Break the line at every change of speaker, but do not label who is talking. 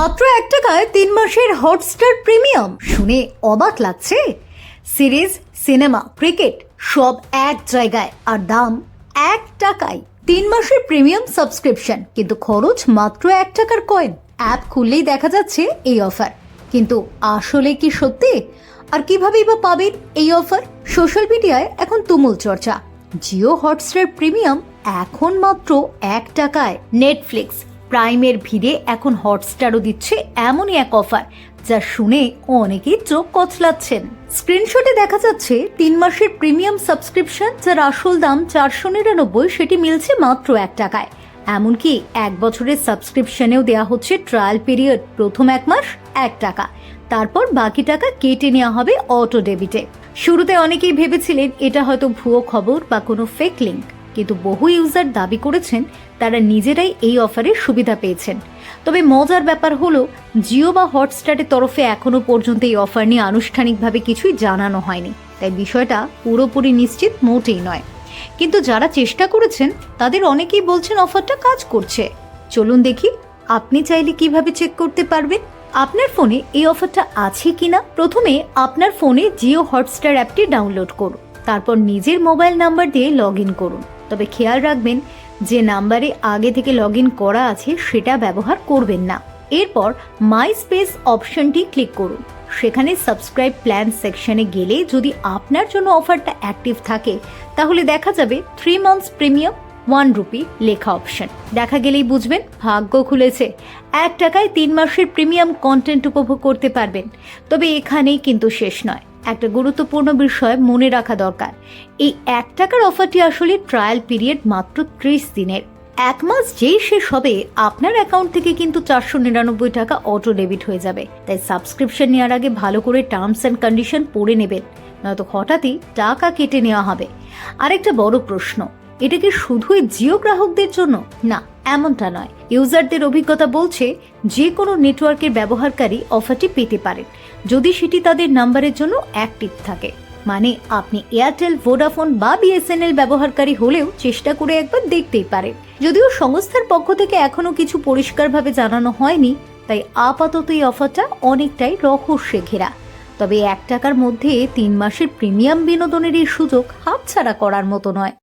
মাত্র এক টাকায় তিন মাসের হটস্টার প্রিমিয়াম। শুনে অবাক লাগছে। সিরিজ, সিনেমা, ক্রিকেট সব এক জায়গায়। আর দাম এক টাকায়। তিন মাসের প্রিমিয়াম সাবস্ক্রিপশন। কিন্তু খরচ মাত্র এক টাকার কয়েন। অ্যাপ খুললেই দেখা যাচ্ছে এই অফার। কিন্তু আসলে কি সত্যি? আর কিভাবেই বা পাবেন এই অফার? সোশ্যাল মিডিয়ায় এখন তুমুল চর্চা। জিও হটস্টার প্রিমিয়াম এখন মাত্র এক টাকায়। নেটফ্লিক্স প্রাইমের ভিড়ে এখন হটস্টারও দিচ্ছে এমনই এক অফার, যা শুনে অনেকেই চোখ কচলাচ্ছেন। স্ক্রিনশটে দেখা যাচ্ছে, তিন মাসের প্রিমিয়াম সাবস্ক্রিপশন, যার আসল দাম চারশো নিরানব্বই, সেটি মিলছে মাত্র এক টাকায়। এমনকি এক বছরের সাবস্ক্রিপশনেও দেওয়া হচ্ছে ট্রায়াল পিরিয়ড, প্রথম এক মাস এক টাকা। তারপর বাকি টাকা কেটে নেওয়া হবে অটো ডেবিটে। শুরুতে অনেকেই ভেবেছিলেন এটা হয়তো ভুয়ো খবর বা কোনো ফেক লিঙ্ক কিন্তু বহু ইউজার দাবি করেছেন তারা নিজেরাই এই অফারের সুবিধা পেয়েছেন। তবে মজার ব্যাপার হলো, জিও বা হটস্টারের তরফে এখনও পর্যন্ত এই অফার নিয়ে আনুষ্ঠানিকভাবে কিছুই জানানো হয়নি। তাই বিষয়টা পুরোপুরি নিশ্চিত মোটেই নয়। কিন্তু যারা চেষ্টা করেছেন, তাদের অনেকেই বলছেন অফারটা কাজ করছে। চলুন দেখি আপনি চাইলে কীভাবে চেক করতে পারবেন? আপনার ফোনে এই অফারটা আছে কিনা? প্রথমে আপনার ফোনে জিও হটস্টার অ্যাপটি ডাউনলোড করুন। তারপর নিজের মোবাইল নাম্বার দিয়ে লগ ইন করুন। তবে খেয়াল রাখবেন যে নাম্বারে আগে থেকে লগ করা আছে সেটা ব্যবহার করবেন না। এরপর মাই স্পেস অপশনটি ক্লিক করুন। সেখানে সাবস্ক্রাইব প্ল্যান সেকশনে গেলে যদি আপনার জন্য অফারটা অ্যাক্টিভ থাকে, তাহলে দেখা যাবে three months premium one rupee লেখা অপশন। দেখা গেলেই বুঝবেন ভাগ্য খুলেছে। এক টাকায় তিন মাসের প্রিমিয়াম কন্টেন্ট উপভোগ করতে পারবেন। তবে এখানেই কিন্তু শেষ নয়। একটা গুরুত্বপূর্ণ বিষয় মনে রাখা দরকার। এই এক টাকার অফারটি আসলে ট্রায়াল পিরিয়ড মাত্র ত্রিশ দিনের। এক মাস যেই শেষ হবে, আপনার অ্যাকাউন্ট থেকে কিন্তু চারশো নিরানব্বই টাকা অটো ডেবিট হয়ে যাবে। তাই সাবস্ক্রিপশন নেওয়ার আগে ভালো করে টার্মস অ্যান্ড কন্ডিশন পড়ে নেবেন, নয়তো হঠাৎই টাকা কেটে নেওয়া হবে। আরেকটা বড় প্রশ্ন এটা কি শুধুই জিও গ্রাহকদের জন্য? না, এমনটা নয়। ইউজারদের অভিজ্ঞতা বলছে, যে কোনো নেটওয়ার্কের ব্যবহারকারী অফারটি পেতে পারেন, যদি সেটি তাদের নাম্বারের জন্য অ্যাক্টিভ থাকে। মানে আপনি এয়ারটেল, ভোডাফোন বা বিএসএনএল ব্যবহারকারী হলেও চেষ্টা করে একবার দেখতেই পারেন। যদিও সংস্থার পক্ষ থেকে এখনও কিছু পরিষ্কারভাবে জানানো হয়নি, তাই আপাতত এই অফারটা অনেকটাই রহস্যে ঘেরা। তবে এক টাকার মধ্যে তিন মাসের প্রিমিয়াম বিনোদনের এই সুযোগ হাতছাড়া করার মতো নয়।